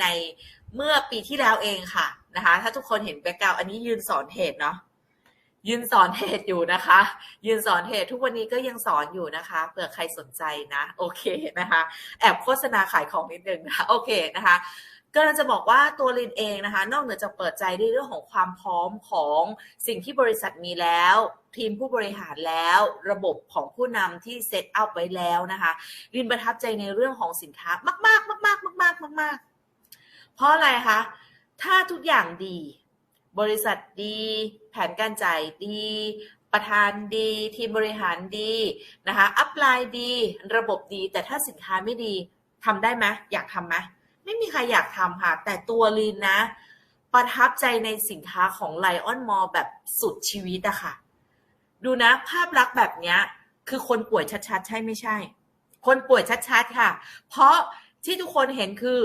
ในเมื่อปีที่แล้วเองค่ะนะคะ ถ้าทุกคนเห็นแบ็กกราวอันนี้ยืนสอนเทรดเนาะยืนสอนเทรดอยู่นะคะ ยืนสอนเทรดทุกวันนี้ก็ยังสอนอยู่นะคะเผื่อใครสนใจนะโอเคนะคะ แอบโฆษณาขายของนิดนึงนะะโอเคนะคะก็จะบอกว่าตัวลินเองนะคะ นอกเหนือจากเปิดใจในเรื่องของความพร้อมของสิ่งที่บริษัทมีแล้ว ทีมผู้บริหารแล้วระบบของผู้นำที่เซตอัพไว้แล้วนะคะลินประทับใจในเรื่องของสินค้ามาก ๆ มาก ๆ มาก ๆ มาก ๆ เพราะอะไรคะ ถ้าทุกอย่างดี บริษัทดี แผนการจ่ายดี ประธานดี ทีมบริหารดีนะคะ อัพไลน์ดี ระบบดี แต่ถ้าสินค้าไม่ดีทำได้ไหมอยากทำไหมไม่มีใครอยากทำค่ะ แต่ตัวลีนนะ ประทับใจในสินค้าของไลออนมอลแบบสุดชีวิตอะค่ะ ดูนะภาพลักษณ์แบบเนี้ยคือคนป่วยชัดๆ ใช่ไม่ใช่ คนป่วยชัดๆ ค่ะ เพราะที่ทุกคนเห็นคือ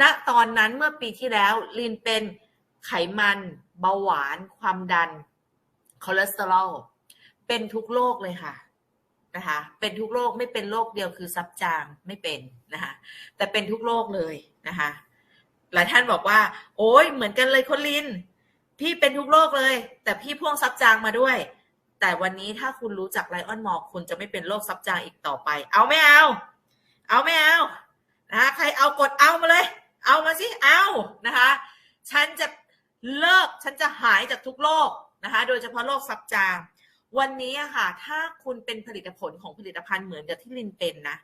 ณตอนนั้นเมื่อปีที่แล้วลินเป็นไขมันเบาหวานความดันคอเลสเตอรอลเป็นทุกโรคเลยค่ะนะคะเป็นทุกโรคไม่เป็นโรคเดียวคือซับจางไม่เป็นนะคะแต่เป็นทุกโรคเลยนะคะหลายท่านบอกว่า โอ้ยเหมือนกันเลยคนลิน พี่เป็นทุกโรคเลย แต่พี่พ่วงซับจางมาด้วย แต่วันนี้ถ้าคุณรู้จักไลออนมอคุณจะไม่เป็นโรคซับจางอีกต่อไป เอาไม่เอา เอาไม่เอานะคะใครเอากดเอามาเลย เอามาสิเอานะคะ ฉันจะเลิกฉันจะหายจากทุกโรคนะคะ โดยเฉพาะโรคซับจาง วันนี้อะค่ะ ถ้าคุณเป็นผลิตผลของผลิตภัณฑ์เหมือนกับที่ลินเป็นนะ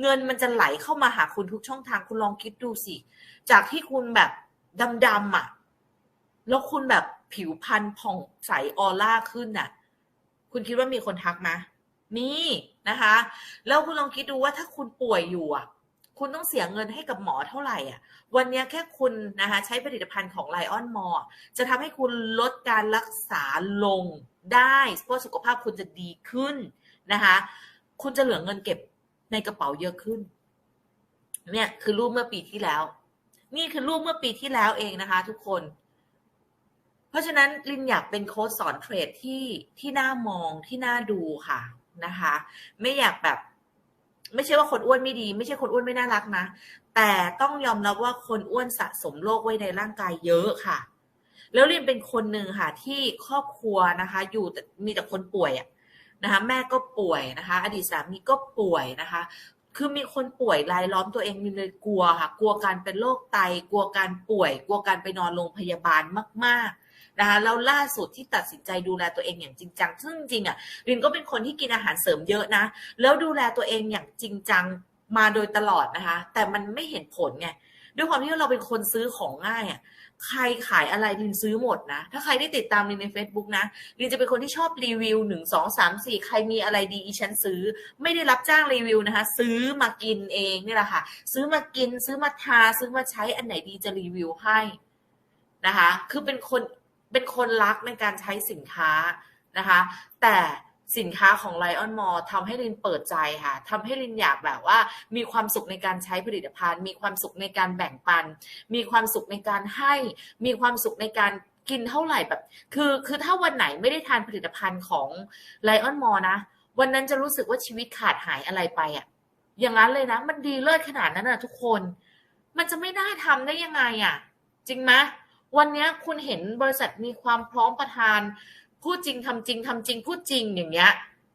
เงินมันจะไหลเข้ามาหาคุณทุกช่องทางคุณลองคิดดูสิ จากที่คุณแบบดำๆอะแล้วคุณแบบผิวพรรณผ่องใสออร่าขึ้นน่ะ คุณคิดว่ามีคนทักไหมมีนะคะ แล้วคุณลองคิดดูว่าถ้าคุณป่วยอยู่อะ คุณต้องเสียเงินให้กับหมอเท่าไหร่อะ วันนี้แค่คุณนะคะใช้ผลิตภัณฑ์ของไลออนมอจะทำให้คุณลดการรักษาลงได้เพราะสุขภาพคุณจะดีขึ้นนะคะ คุณจะเหลือเงินเก็บในกระเป๋าเยอะขึ้น เนี่ยคือรูปเมื่อปีที่แล้ว นี่คือรูปเมื่อปีที่แล้วเองนะคะ ทุกคน เพราะฉะนั้นลินอยากเป็นโค้ชสอนเทรดที่ที่น่ามองที่น่าดูค่ะนะคะ ไม่อยากแบบ ไม่ใช่ว่าคนอ้วนไม่ดี ไม่ใช่คนอ้วนไม่น่ารักนะ แต่ต้องยอมรับว่าคนอ้วนสะสมโรคไว้ในร่างกายเยอะค่ะ แล้วลินเป็นคนหนึ่งค่ะ ที่ครอบครัวนะคะ อยู่มีแต่คนป่วยอะนะคะ แม่ก็ป่วยนะคะ อดีตสามีก็ป่วยนะคะ คือมีคนป่วยรายล้อมตัวเองมีเลยกลัวค่ะ กลัวการเป็นโรคไต กลัวการป่วย กลัวการไปนอนโรงพยาบาลมาก ๆ นะคะแล้วล่าสุดที่ตัดสินใจดูแลตัวเองอย่างจริงจังซึ่งจริงอะรินก็เป็นคนที่กินอาหารเสริมเยอะนะ แล้วดูแลตัวเองอย่างจริงจังมาโดยตลอดนะคะ แต่มันไม่เห็นผลไงด้วยความที่เราเป็นคนซื้อของง่ายอะใครขายอะไรรินซื้อหมดนะ ถ้าใครได้ติดตามรินใน Facebook นะรินจะเป็นคนที่ชอบรีวิวหนึ่งสองสามสี่ใครมีอะไรดีอีฉันซื้อ ไม่ได้รับจ้างรีวิวนะคะ ซื้อมากินเองนี่แหละค่ะ ซื้อมากิน ซื้อมาทา ซื้อมาใช้อันไหนดีจะรีวิวให้นะคะ คือเป็นคน เป็นคนรักในการใช้สินค้านะคะ แต่สินค้าของ Lion Mall ทำให้ลินเปิดใจค่ะทำให้ลินอยากแบบว่า มีความสุขในการใช้ผลิตภัณฑ์ มีความสุขในการแบ่งปัน มีความสุขในการให้ มีความสุขในการกินเท่าไหร่แบบ คือคือถ้าวันไหนไม่ได้ทานผลิตภัณฑ์ของ Lion Mall นะ วันนั้นจะรู้สึกว่าชีวิตขาดหายอะไรไปอะอย่างนั้นเลยนะ มันดีเลิศขนาดนั้นนะทุกคน มันจะไม่น่าทำได้ยังไงอะ จริงไหม วันนี้คุณเห็นบริษัทมีความพร้อมประทานพูดจริงทำจริงทำจริงพูดจริงอย่างเงี้ย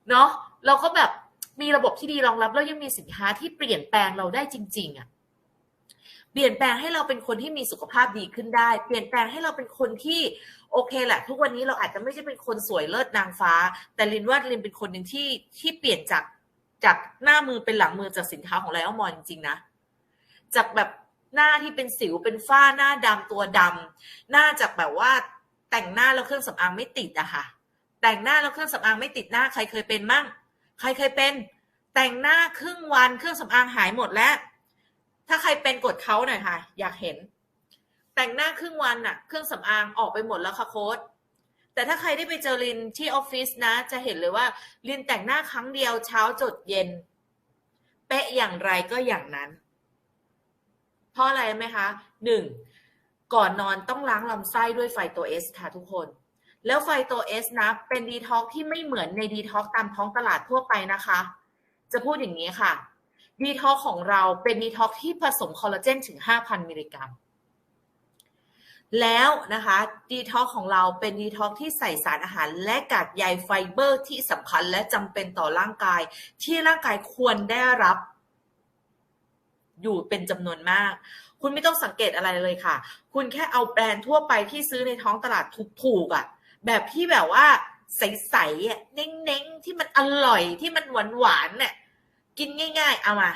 เนาะเราก็แบบมีระบบที่ดีรองรับแล้วยังมีสินค้าที่เปลี่ยนแปลงเราได้จริง ๆอะ่ะเปลี่ยนแปลงให้เราเป็นคนที่มีสุขภาพดีขึ้นได้ เปลี่ยนแปลงให้เราเป็นคนที่โอเคแหละ ทุกวันนี้เราอาจจะไม่ใช่เป็นคนสวยเลิศนางฟ้า แต่ลินว่าลินเป็นคนหนึ่งที่ที่เปลี่ยนจากจากหน้ามือเป็นหลังมือจากสินค้าของไลออนมอลจริงๆนะจากแบบ หน้าที่เป็นสิวเป็นฝ้าหน้าดำตัวดำหน้าจากแบบว่าแต่งหน้าแล้วเครื่องสำอางไม่ติดอะค่ะ แต่งหน้าแล้วเครื่องสำอางไม่ติดหน้าใครเคยเป็นมั่ง ใครเคยเป็น แต่งหน้าครึ่งวันเครื่องสำอางหายหมดแล้ว ถ้าใครเป็นกดเขาหน่อยค่ะ อยากเห็น แต่งหน้าครึ่งวันอะเครื่องสำอางออกไปหมดแล้วค่ะโค้ดแต่ถ้าใครได้ไปเจอลินที่ออฟฟิศนะ จะเห็นเลยว่าลินแต่งหน้าครั้งเดียวเช้าจดเย็น เป๊ะอย่างไรก็อย่างนั้น เพราะอะไรไหมคะหนึ่งก่อนนอนต้องล้างลำไส้ด้วยไฟตัวเอสค่ะทุกคน แล้วไฟตัวเอสนะเป็นดีท็อกที่ไม่เหมือนในดีท็อกตามท้องตลาดทั่วไปนะคะ จะพูดอย่างนี้ค่ะดีท็อกของเราเป็นดีท็อกที่ผสมคอลลาเจนถึง 5,000 มิลลิกรัม แล้วนะคะดีท็อกของเราเป็นดีท็อกที่ใส่สารอาหารและกากใยไฟเบอร์ที่สำคัญและจำเป็นต่อร่างกาย ที่ร่างกายควรได้รับ อยู่เป็นจำนวนมาก คุณไม่ต้องสังเกตอะไรเลยค่ะ คุณแค่เอาแบรนด์ทั่วไปที่ซื้อในท้องตลาดถูกๆอะ่ะ แบบที่แบบว่าใสๆอะเน้งๆ ที่มันอร่อยที่มันหวานๆเนี่ยกินง่าย ๆ เอามา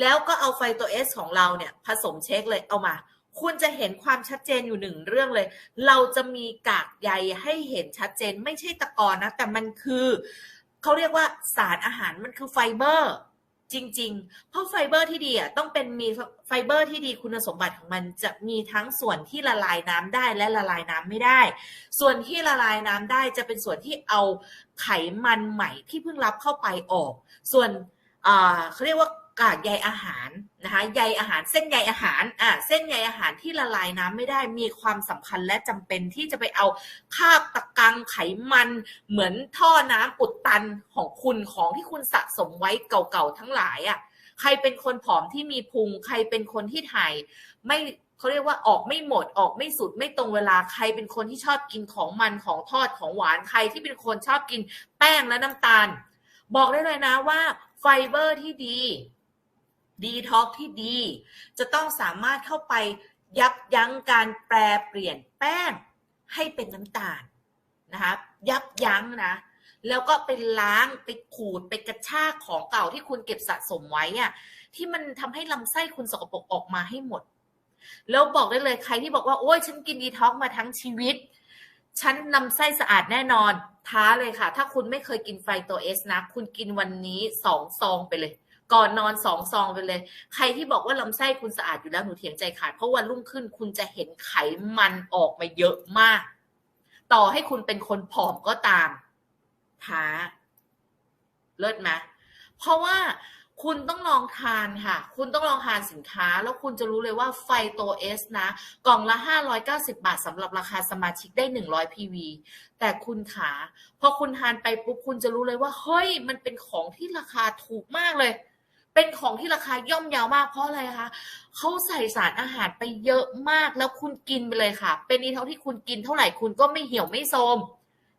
แล้วก็เอาไฟตัวเอสของเราเนี่ย ผสมเช็คเลยเอามา คุณจะเห็นความชัดเจนอยู่หนึ่งเรื่องเลย เราจะมีกากใยให้เห็นชัดเจนไม่ใช่ตะกอนนะ แต่มันคือ เขาเรียกว่าสารอาหารมันคือไฟเบอร์ จริง ๆ เพราะไฟเบอร์ที่ดีอะต้องเป็นมีไฟเบอร์ที่ดีคุณสมบัติของมันจะมีทั้งส่วนที่ละลายน้ำได้และละลายน้ำไม่ได้ ส่วนที่ละลายน้ำได้จะเป็นส่วนที่เอาไขมันใหม่ที่เพิ่งรับเข้าไปออก ส่วนเขาเรียกว่า กากใยอาหารนะคะใยอาหารเส้นใยอาหารอ่าเส้นใยอาหารที่ละลายน้ำไม่ได้มีความสำคัญและจำเป็นที่จะไปเอาคาบตะกังไขมัน เหมือนท่อน้ำอุดตันของคุณของที่คุณสะสมไว้เก่าๆทั้งหลายอะใครเป็นคนผอมที่มีพุง ใครเป็นคนที่ถ่ายไม่เขาเรียกว่าออกไม่หมดออกไม่สุดไม่ตรงเวลาใครเป็นคนที่ชอบกินของมันของทอดของหวานใครที่เป็นคนชอบกินแป้งและน้ำตาล บอกได้เลยนะว่าไฟเบอร์ที่ดี ดีท็อกที่ดี จะต้องสามารถเข้าไปยับยั้งการแปรเปลี่ยนแป้งให้เป็นน้ำตาลนะคะยับยั้งนะ แล้วก็ไปล้างไปขูดไปกระชากของเก่าที่คุณเก็บสะสมไว้อะที่มันทำให้ลำไส้คุณสกปรกออกมาให้หมด แล้วบอกได้เลยใครที่บอกว่า โอ้ยฉันกินดีท็อกมาทั้งชีวิต ฉันลำไส้สะอาดแน่นอน ท้าเลยค่ะ ถ้าคุณไม่เคยกินไฟตัวเอสนะ คุณกินวันนี้สองซองไปเลย ก่อนนอนสองซองไปเลย ใครที่บอกว่าลำไส้คุณสะอาดอยู่แล้วหนูเถียงใจขาด เพราะวันรุ่งขึ้นคุณจะเห็นไขมันออกมาเยอะมาก ต่อให้คุณเป็นคนผอมก็ตามท้าเลิศไหมเพราะว่าคุณต้องลองทานค่ะ คุณต้องลองทานสินค้า แล้วคุณจะรู้เลยว่าไฟโตเอสนะ กล่องละ 590 บาทสำหรับราคาสมาชิกได้ 100 PV แต่คุณขาพอคุณทานไปปุ๊บคุณจะรู้เลยว่า เฮ้ย มันเป็นของที่ราคาถูกมากเลย เป็นของที่ราคาย่อมเยาวมากเพราะอะไรคะเขาใส่สารอาหารไปเยอะมากแล้วคุณกินไปเลยค่ะ เป็นดีเท่าที่คุณกินเท่าไหร่คุณก็ไม่เหี่ยวไม่โทรม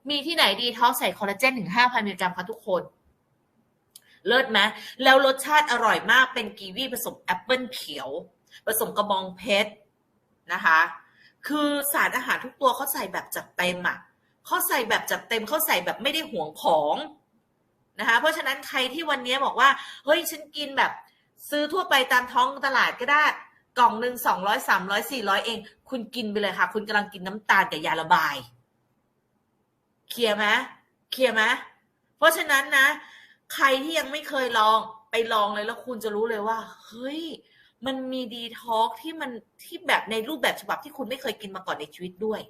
มีที่ไหนดีเท่าใส่คอลลาเจนถึง5,000มิลลิกรัมคะทุกคน เลิศไหมแล้วรสชาติอร่อยมากเป็นกีวีผสมแอปเปิลเขียว ผสมกระบองเพชรนะคะ คือสารอาหารทุกตัวเขาใส่แบบจัดเต็มอะเขาใส่แบบจัดเต็มเขาใส่แบบไม่ได้ห่วงของ นะคะ เพราะฉะนั้นใครที่วันนี้บอกว่า เฮ้ยฉันกินแบบ ซื้อทั่วไปตามท้องตลาดก็ได้กล่องหนึ่งสองร้อยสามร้อยสี่ร้อยเอง คุณกินไปเลยค่ะ คุณกำลังกินน้ำตาลกับยาระบาย เคลียร์ไหมเคลียร์ไหมเพราะฉะนั้นนะ ใครที่ยังไม่เคยลองไปลองเลยแล้วคุณจะรู้เลยว่า เฮ้ย มันมีดีท็อกที่มันที่แบบในรูปแบบฉบับที่คุณไม่เคยกินมาก่อนในชีวิตด้วย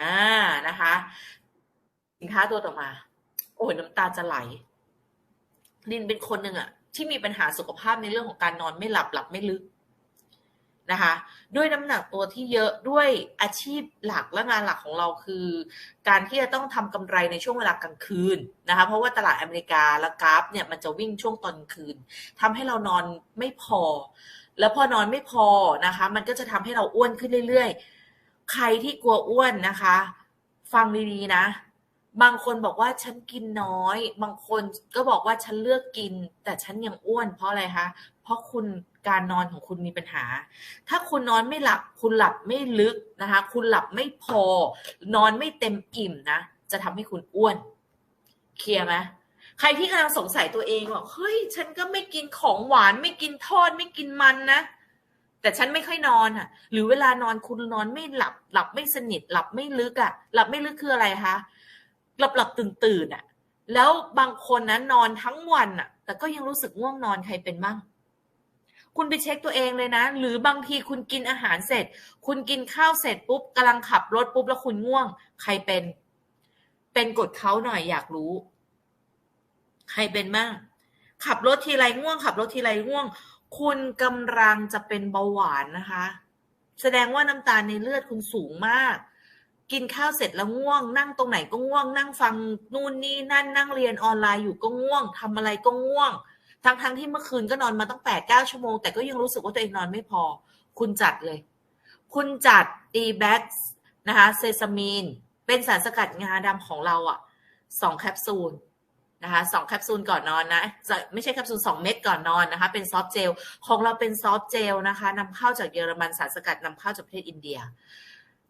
อ่านะคะ สินค้าตัวต่อมา โอ้ยน้ำตาจะไหล ลินเป็นคนหนึ่งอะที่มีปัญหาสุขภาพในเรื่องของการนอนไม่หลับหลับไม่ลึกนะคะด้วยน้ำหนักตัวที่เยอะด้วยอาชีพหลักและงานหลักของเราคือ การที่จะต้องทำกำไรในช่วงเวลากลางคืนนะคะเพราะว่าตลาดอเมริกาและกราฟเนี่ยมันจะวิ่งช่วงตอนคืนทำให้เรานอนไม่พอ แล้วพอนอนไม่พอนะคะมันก็จะทำให้เราอ้วนขึ้นเรื่อยๆ ใครที่กลัวอ้วนนะคะ ฟังดีๆนะ บางคนบอกว่าฉันกินน้อย บางคนก็บอกว่าฉันเลือกกิน แต่ฉันยังอ้วนเพราะอะไรคะ เพราะคุณการนอนของคุณมีปัญหา ถ้าคุณนอนไม่หลับ คุณหลับไม่ลึกนะคะ คุณหลับไม่พอ นอนไม่เต็มอิ่มนะ จะทำให้คุณอ้วน เคลียร์ไหมใครที่กำลังสงสัยตัวเองว่าเฮ้ย ฉันก็ไม่กินของหวาน ไม่กินทอด ไม่กินมันนะ แต่ฉันไม่ค่อยนอนอะ หรือเวลานอนคุณนอนไม่หลับ หลับไม่สนิท หลับไม่ลึกอะ หลับไม่ลึกคืออะไรคะ หลับหลับตื่นตื่นอะแล้วบางคนนะนอนทั้งวันอะแต่ก็ยังรู้สึกง่วงนอนใครเป็นบ้างคุณไปเช็คตัวเองเลยนะ หรือบางทีคุณกินอาหารเสร็จ คุณกินข้าวเสร็จปุ๊บกำลังขับรถปุ๊บแล้วคุณง่วง ใครเป็น เป็นกดเขาหน่อยอยากรู้ ใครเป็นบ้างขับรถทีไรง่วง ขับรถทีไรง่วง คุณกำลังจะเป็นเบาหวานนะคะ แสดงว่าน้ำตาลในเลือดคุณสูงมาก กินข้าวเสร็จแล้วง่วง นั่งตรงไหนก็ง่วง นั่งฟังนู่นนี่นั่นนั่งเรียนออนไลน์อยู่ก็ง่วงทำอะไรก็ง่วง ทั้งทั้งที่เมื่อคืนก็นอนมาตั้งแปดเก้าชั่วโมงแต่ก็ยังรู้สึกว่าตัวเองนอนไม่พอ คุณจัดเลย คุณจัดดีแบ็กนะคะเซซามีน เป็นสารสกัดงาดำของเราอะสองแคปซูลนะคะสองแคปซูลก่อนนอนนะจะไม่ใช่แคปซูลสองเม็ดก่อนนอนนะคะเป็นซอฟต์เจลของเราเป็นซอฟต์เจลนะคะนำเข้าจากเยอรมันสารสกัดนำเข้าจากประเทศอินเดีย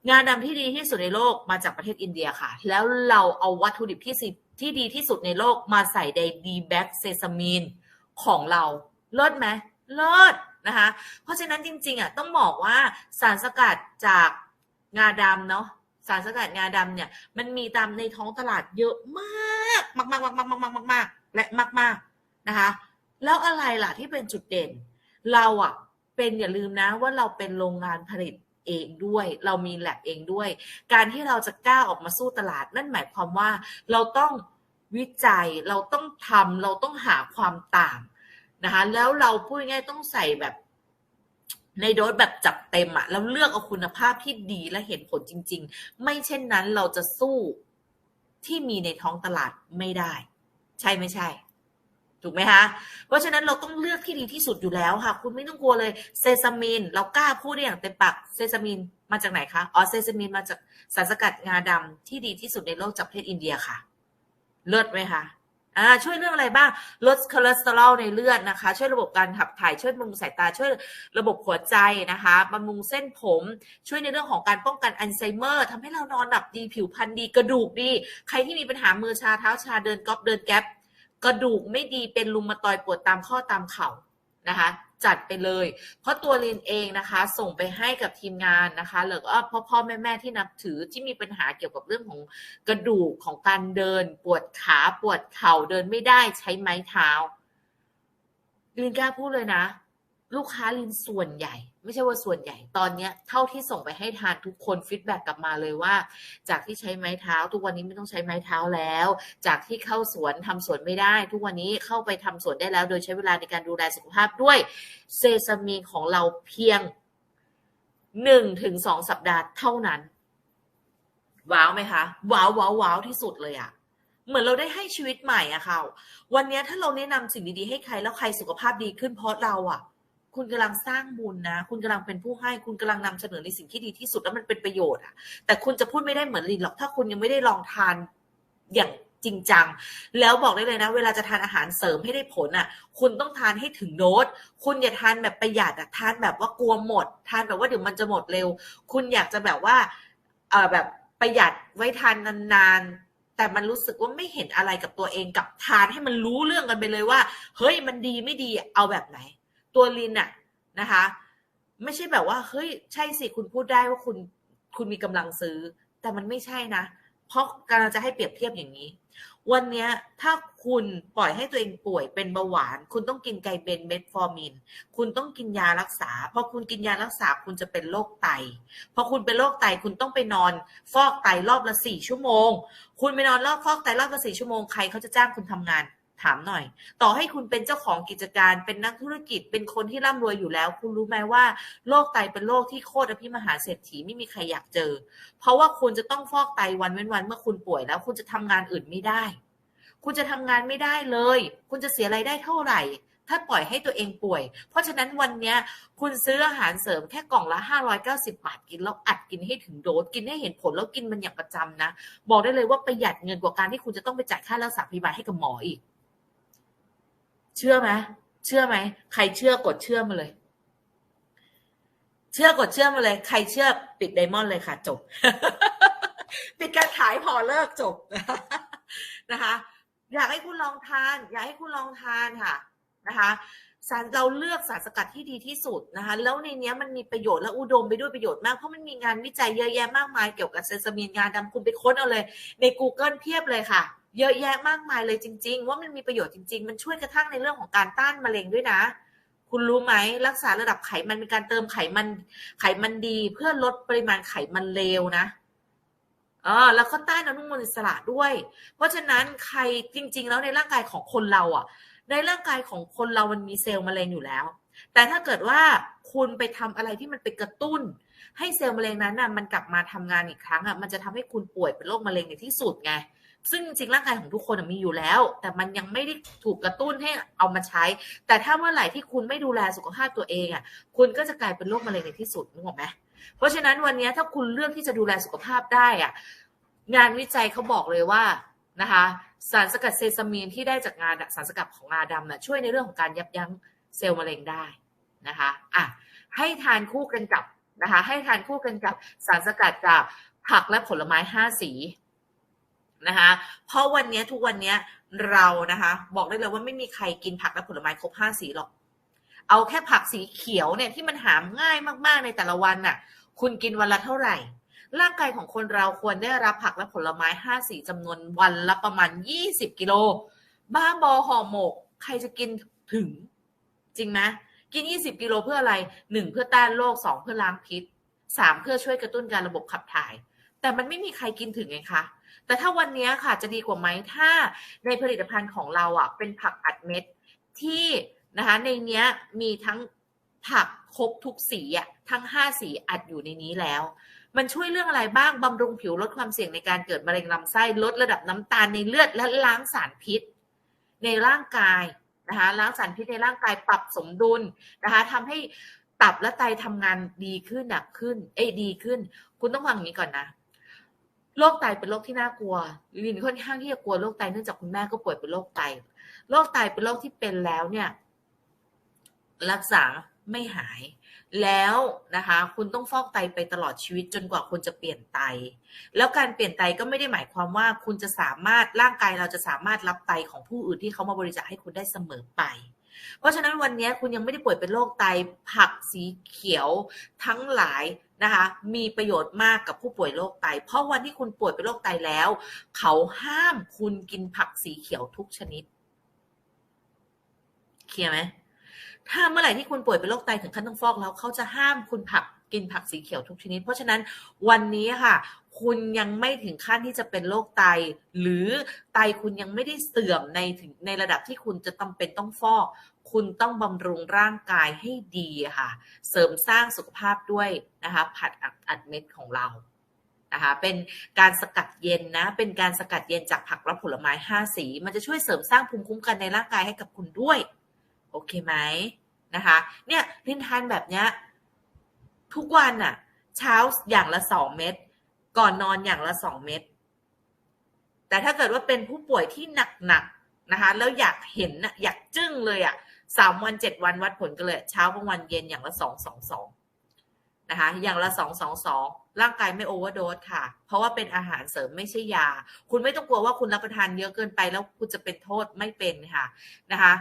งาดำที่ดีที่สุดในโลกมาจากประเทศอินเดียค่ะ แล้วเราเอาวัตถุดิบที่สิที่ดีที่สุดในโลกมาใส่ในดีแบ็กเซซามีนของเรา เลิศไหมเลิศนะคะ เพราะฉะนั้นจริงๆอะต้องบอกว่าสารสกัดจากงาดำเนาะสารสกัดงาดำเนี่ย มันมีตามในท้องตลาดเยอะมากมากมากมากมากมากมากมากและมากมากนะคะ แล้วอะไรล่ะที่เป็นจุดเด่น เราอะเป็นอย่าลืมนะว่าเราเป็นโรงงานผลิต เองด้วย เรามีแลบเองด้วย การที่เราจะกล้าออกมาสู้ตลาด นั่นหมายความว่าเราต้องวิจัยเราต้องทำเราต้องหาความต่างนะคะแล้วเราพูดง่ายต้องใส่แบบในโดสแบบจับเต็มอะแล้วเลือกเอาคุณภาพที่ดีและเห็นผลจริง ๆ ไม่เช่นนั้นเราจะสู้ที่มีในท้องตลาดไม่ได้ ใช่ไม่ใช่ ถูกไหมคะ เพราะฉะนั้นเราต้องเลือกที่ดีที่สุดอยู่แล้วค่ะ คุณไม่ต้องกลัวเลยเซซามิน เรากล้าพูดได้อย่างเต็มปากเซซามินมาจากไหนคะ อ๋อเซซามินมาจากสารสกัดงาดำที่ดีที่สุดในโลกจากประเทศอินเดียค่ะ เลิศไหมคะอ่าช่วยเรื่องอะไรบ้าง ลดคอเลสเตอรอลในเลือดนะคะ ช่วยระบบการขับถ่ายช่วยบำรุงสายตา ช่วยระบบหัวใจนะคะบำรุงเส้นผม ช่วยในเรื่องของการป้องกันอัลไซเมอร์ทำให้เรานอนหลับดีผิวพรรณดีกระดูกดี ใครที่มีปัญหามือชาเท้าชาเดินก๊อบเดินแก๊ป กระดูกไม่ดีเป็นลุมาตอยปวดตามข้อตามเข่านะคะ จัดไปเลย เพราะตัวลินเองนะคะ ส่งไปให้กับทีมงานนะคะหรือว่าพ่อพ่อแม่แม่ที่นับถือที่มีปัญหาเกี่ยวกับเรื่องของกระดูกของการเดิน ปวดขาปวดเข่าเดินไม่ได้ใช้ไม้เท้าลินกล้าพูดเลยนะ ลูกค้าลินส่วนใหญ่ ไม่ใช่ว่าส่วนใหญ่ตอนเนี้ย เท่าที่ส่งไปให้ทานทุกคนฟีดแบ็กกลับมาเลยว่า จากที่ใช้ไม้เท้า ทุกวันนี้ไม่ต้องใช้ไม้เท้าแล้ว จากที่เข้าสวนทำสวนไม่ได้ ทุกวันนี้เข้าไปทำสวนได้แล้ว โดยใช้เวลาในการดูแลสุขภาพด้วยเซซามีนของเราเพียงหนึ่งถึงสองสัปดาห์เท่านั้น ว้าวไหมคะ ว้าวว้าวว้าวที่สุดเลยอะเหมือนเราได้ให้ชีวิตใหม่อะค่ะ วันนี้ถ้าเราแนะนำสิ่งดีๆให้ใครแล้วใครสุขภาพดีขึ้นเพราะเราอะ คุณกำลังสร้างบุญนะ คุณกำลังเป็นผู้ให้ คุณกำลังนำเสนอในสิ่งที่ดีที่สุดแล้วมันเป็นประโยชน์อะแต่คุณจะพูดไม่ได้เหมือนลินหรอกถ้าคุณยังไม่ได้ลองทานอย่างจริงจัง แล้วบอกได้เลยนะ เวลาจะทานอาหารเสริมให้ได้ผลอะ คุณต้องทานให้ถึงโดสคุณอย่าทานแบบประหยัดอะ ทานแบบว่ากลัวหมด ทานแบบว่าเดี๋ยวมันจะหมดเร็ว คุณอยากจะแบบว่าเออแบบประหยัดไว้ทานนานๆ แต่มันรู้สึกว่าไม่เห็นอะไรกับตัวเองกับทานให้มันรู้เรื่องกันไปเลยว่า เฮ้ยมันดีไม่ดีเอาแบบไหน ตัวลินอะนะคะ ไม่ใช่แบบว่าเฮ้ยใช่สิคุณพูดได้ว่าคุณคุณมีกำลังซื้อ แต่มันไม่ใช่นะ เพราะกำลังจะให้เปรียบเทียบอย่างนี้ วันนี้ถ้าคุณปล่อยให้ตัวเองป่วยเป็นเบาหวาน คุณต้องกินไกเบนเมทฟอร์มิน คุณต้องกินยารักษาพอคุณกินยารักษาคุณจะเป็นโรคไตพอคุณเป็นโรคไตคุณต้องไปนอน ฟอกไตรอบละสี่ชั่วโมง คุณไปนอนรอบฟอกไตรอบละสี่ชั่วโมงใครเขาจะจ้างคุณทำงาน ถามหน่อย ต่อให้คุณเป็นเจ้าของกิจการเป็นนักธุรกิจเป็นคนที่ร่ำรวยอยู่แล้ว คุณรู้ไหมว่าโรคไตเป็นโรคที่โคตรอภิมหาเศรษฐีไม่มีใครอยากเจอ เพราะว่าคุณจะต้องฟอกไตวันเว้นวันเมื่อคุณป่วยแล้ว คุณจะทำงานอื่นไม่ได้ คุณจะทำงานไม่ได้เลย คุณจะเสียไรายได้เท่าไหร่ ถ้าปล่อยให้ตัวเองป่วย เพราะฉะนั้นวันนี้คุณซื้ออาหารเสริมแค่กล่องละ 590 บาทกินแล้วอัดกินให้ถึงโดสกินให้เห็นผลแล้วกินมันอย่างประจำนะ บอกได้เลยว่าประหยัดเงินกว่าการที่คุณจะต้องไปจ่ายค่ารักษาพยาบาลให้กับหมออีก เชื่อไหมเชื่อไหมใครเชื่อกดเชื่อมาเลย เชื่อกดเชื่อมาเลย ใครเชื่อปิดไดมอนด์เลยค่ะจบ ปิดการขายพอเลิกจบนะคะ อยากให้คุณลองทาน อยากให้คุณลองทานค่ะนะคะสารเราเลือกสารสกัดที่ดีที่สุดนะคะแล้วในนี้มันมีประโยชน์และอุดมไปด้วยประโยชน์มากเพราะมันมีงานวิจัยเยอะแยะมากมายเกี่ยวกับเซซามีนงาดำคุณไปค้นเอาเลย ใน Google เพียบเลยค่ะ เยอะแยะมากมายเลยจริง ๆ ว่ามันมีประโยชน์จริง ๆ มันช่วยกระทั่งในเรื่องของการต้านมะเร็งด้วยนะ คุณรู้ไหมรักษาระดับไขมันเป็นการเติมไขมันไขมันดี เพื่อลดปริมาณไขมันเลวนะเออแล้วก็ต้านอนุมูลอิสระด้วย เพราะฉะนั้นใครจริง ๆ แล้วในร่างกายของคนเราอะ ในร่างกายของคนเรามันมีเซลล์มะเร็งอยู่แล้ว แต่ถ้าเกิดว่าคุณไปทำอะไรที่มันไปกระตุ้น ให้เซลล์มะเร็งนั้นน่ะมันกลับมาทำงานอีกครั้งอะมันจะทำให้คุณป่วยเป็นโรคมะเร็งในที่สุดไง ซึ่งจริงๆร่างกายของทุกคนมีอยู่แล้ว แต่มันยังไม่ได้ถูกกระตุ้นให้เอามาใช้ แต่ถ้าเมื่อไหร่ที่คุณไม่ดูแลสุขภาพตัวเองอะคุณก็จะกลายเป็นโรคมะเร็งในที่สุดนึกออกไหมเพราะฉะนั้นวันนี้ถ้าคุณเลือกที่จะดูแลสุขภาพได้อะงานวิจัยเขาบอกเลยว่านะคะสารสกัดเซซามีนที่ได้จากงานสารสกัดของงาดำน่ะช่วยในเรื่องของการยับยั้งเซลล์มะเร็งได้นะคะอะให้ทานคู่กันกับนะคะให้ทานคู่กันกับสารสกัดจากผักและผลไม้ห้าสี นะคะ เพราะวันนี้ทุกวันนี้เรานะคะ บอกได้เลยว่าไม่มีใครกินผักและผลไม้ครบห้าสีหรอก เอาแค่ผักสีเขียวเนี่ยที่มันหามง่ายมากๆในแต่ละวันน่ะ คุณกินวันละเท่าไหร่ ร่างกายของคนเราควรได้รับผักและผลไม้ห้าสีจำนวนวันละประมาณยี่สิบกิโล บ้าบอห่อหมก ใครจะกินถึง จริงไหมกินยี่สิบกิโลเพื่ออะไรหนึ่งเพื่อต้านโรคสองเพื่อล้างพิษสามเพื่อช่วยกระตุ้นการระบบขับถ่าย แต่มันไม่มีใครกินถึงไงคะ แต่ถ้าวันนี้ค่ะจะดีกว่าไหมถ้าในผลิตภัณฑ์ของเราอะเป็นผักอัดเม็ดที่นะคะในเนี้ยมีทั้งผักครบทุกสีอะทั้งห้าสีอัดอยู่ในนี้แล้ว มันช่วยเรื่องอะไรบ้างบำรุงผิวลดความเสี่ยงในการเกิดมะเร็งลำไส้ลดระดับน้ำตาลในเลือดและล้างสารพิษ ในร่างกายนะคะล้างสารพิษในร่างกายปรับสมดุลนะคะทำให้ตับและไตทำงานดีขึ้นหนักขึ้น เอ้ดีขึ้น คุณต้องฟังอย่างนี้ก่อนนะ โรคไตเป็นโรคที่น่ากลัว ลินค่อนข้างที่จะกลัวโรคไตเนื่องจากคุณแม่ก็ป่วยเป็นโรคไต โรคไตเป็นโรคที่เป็นแล้วเนี่ย รักษาไม่หาย แล้วนะคะ คุณต้องฟอกไตไปตลอดชีวิตจนกว่าคุณจะเปลี่ยนไต แล้วการเปลี่ยนไตก็ไม่ได้หมายความว่าคุณจะสามารถร่างกายเราจะสามารถรับไตของผู้อื่นที่เขามาบริจาคให้คุณได้เสมอไปเพราะฉะนั้นวันนี้คุณยังไม่ได้ป่วยเป็นโรคไตผักสีเขียวทั้งหลาย นะคะ มีประโยชน์มากกับผู้ป่วยโรคไต เพราะวันที่คุณป่วยเป็นโรคไตแล้ว เขาห้ามคุณกินผักสีเขียวทุกชนิด เคลียร์ไหมถ้าเมื่อไหร่ที่คุณป่วยเป็นโรคไตถึงขั้นต้องฟอกแล้วเขาจะห้ามคุณผักกินผักสีเขียวทุกชนิด เพราะฉะนั้นวันนี้ค่ะ คุณยังไม่ถึงขั้นที่จะเป็นโรคไต หรือไตคุณยังไม่ได้เสื่อมในถึงในระดับที่คุณจะต้องเป็นต้องฟอก คุณต้องบำรุงร่างกายให้ดีค่ะ เสริมสร้างสุขภาพด้วยนะคะ ผัดอัดเม็ดของเรานะคะเป็นการสกัดเย็นนะ เป็นการสกัดเย็นจากผักและผลไม้ห้าสี มันจะช่วยเสริมสร้างภูมิคุ้มกันในร่างกายให้กับคุณด้วย โอเคไหมนะคะ เนี่ยลินทานแบบเนี้ยทุกวันน่ะเช้าอย่างละสองเม็ดก่อนนอนอย่างละสองเม็ดแต่ถ้าเกิดว่าเป็นผู้ป่วยที่หนักๆนะคะแล้วอยากเห็นอยากจึ้งเลยอะ สามวันเจ็ดวันวัดผลกันเลย เช้ากลางวันเย็นอย่างละสองสองสองนะคะ อย่างละสองสองสองร่างกายไม่โอเวอร์โดสค่ะ เพราะว่าเป็นอาหารเสริมไม่ใช่ยา คุณไม่ต้องกลัวว่าคุณรับประทานเยอะเกินไปแล้วคุณจะเป็นโทษไม่เป็นค่ะนะคะ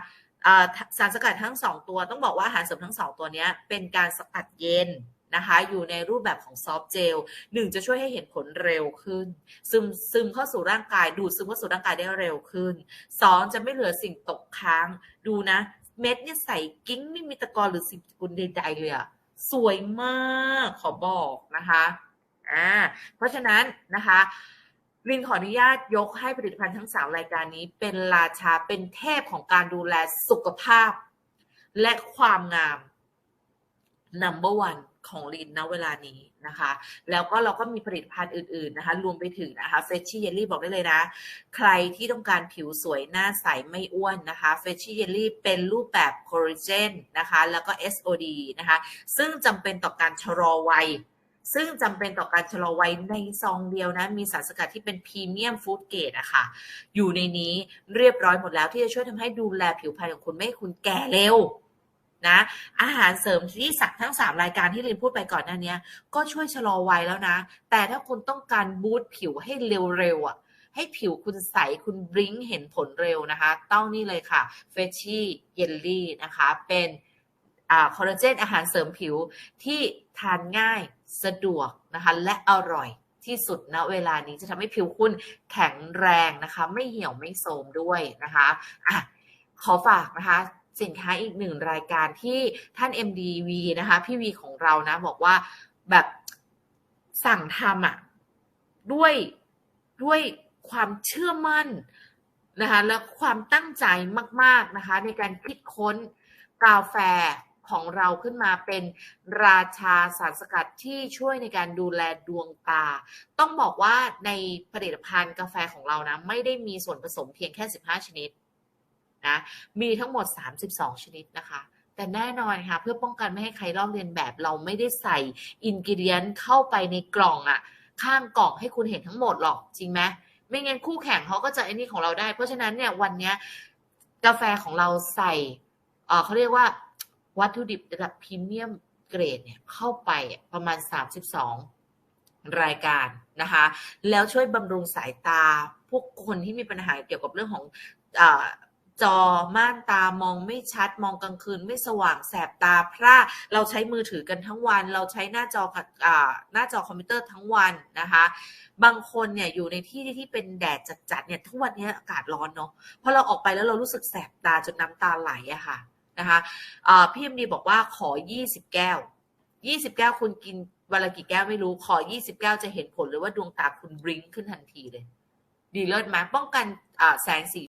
สารสกัดทั้งสองตัวต้องบอกว่าอาหารเสริมทั้งสองตัวนี้เป็นการสกัดเย็นนะคะอยู่ในรูปแบบของซอฟต์เจลหนึ่งจะช่วยให้เห็นผลเร็วขึ้น ซึมซึมเข้าสู่ร่างกาย ดูดซึมเข้าสู่ร่างกายได้เร็วขึ้นสองจะไม่เหลือสิ่งตกค้าง ดูนะ เม็ดเนี่ยใส่กิ้งไม่มีตะกอนหรือสิ่งกุลใดๆเลยอะสวยมากขอบอกนะคะอ่าเพราะฉะนั้นนะคะลินขออนุญาตยกให้ผลิตภัณฑ์ทั้งสามรายการนี้เป็นราชาเป็นเทพของการดูแลสุขภาพ และความงาม number one ของลินณเวลานี้นะคะ แล้วก็เราก็มีผลิตภัณฑ์อื่นๆนะคะ รวมไปถึงนะคะเฟชชี่เยลลี่บอกได้เลยนะ ใครที่ต้องการผิวสวยหน้าใสไม่อ้วนนะคะเฟชชี่เยลลี่เป็นรูปแบบโคลลาเจนนะคะแล้วก็ SOD นะคะ ซึ่งจำเป็นต่อการชะลอวัยซึ่งจำเป็นต่อการชะลอวัยในซองเดียวนะ มีสารสกัดที่เป็นพรีเมียมฟู้ดเกรดอะคะ่ะ อยู่ในนี้เรียบร้อยหมดแล้วที่จะช่วยทำให้ดูแลผิวพรรณของคุณไม่ให้คุณแก่เร็ว นะอาหารเสริมที่สักทั้ง 3 รายการที่ลินพูดไปก่อนหน้านี้ก็ช่วยชะลอวัยแล้วนะ แต่ถ้าคุณต้องการบูตผิวให้เร็วๆอะให้ผิวคุณใส คุณบริ้งเห็นผลเร็วนะคะ ต้องนี่เลยค่ะเฟชชี่เยลลี่นะคะ เป็นคอลลาเจนอาหารเสริมผิวที่ทานง่ายสะดวกนะคะ และอร่อยที่สุดณเวลานี้จะทำให้ผิวคุณแข็งแรงนะคะ ไม่เหี่ยวไม่โทรมด้วยนะคะอะขอฝากนะคะ สินค้าอีกหนึ่งรายการที่ท่าน MDV นะคะ พี่วีของเรานะ บอกว่าแบบสั่งทำอะด้วยด้วยความเชื่อมั่นนะคะและความตั้งใจมาก ๆนะคะ ในการคิดค้นกาแฟของเราขึ้นมาเป็นราชาสารสกัดที่ช่วยในการดูแลดวงตา ต้องบอกว่าในผลิตภัณฑ์กาแฟของเรานะ ไม่ได้มีส่วนผสมเพียงแค่ 15 ชนิด นะมีทั้งหมด 32 ชนิดนะคะแต่แน่นอนค่ะ เพื่อป้องกันไม่ให้ใครลอกเลียนแบบเราไม่ได้ใส่อินกิเดียนเข้าไปในกล่องอะข้างกล่องให้คุณเห็นทั้งหมดหรอกจริงไหมไม่งั้นคู่แข่งเขาก็จะไอ้นี่ของเราได้ เพราะฉะนั้นเนี่ยวันนี้กาแฟของเราใส่เเขาเรียกว่าวัตถุดิบระดับพรีเมียมเกรดเนี่ยเข้าไปประมาณ 32 รายการนะคะ แล้วช่วยบำรุงสายตาพวกคนที่มีปัญหาเกี่ยวกับเรื่องของ จอม่านตามองไม่ชัด มองกลางคืนไม่สว่างแสบตาพร่าเราใช้มือถือกันทั้งวัน เราใช้หน้าจออ่าหน้าจอคอมพิวเตอร์ทั้งวันนะคะ บางคนเนี่ยอยู่ในที่ที่เป็นแดดจัดๆเนี่ยทุกวันนี้อากาศร้อนเนาะพอเราออกไปแล้วเรารู้สึกแสบตาจนน้ำตาไหลอะค่ะนะคะอ่าพี่เอ็มดีบอกว่าขอ 20 แก้ว 20 แก้วคุณกินวันละกี่แก้วไม่รู้ขอ 20 แก้วจะเห็นผลเลยว่าดวงตาคุณบริ้งขึ้นทันทีเลย ดีเลิศไหมป้องกันแสงสี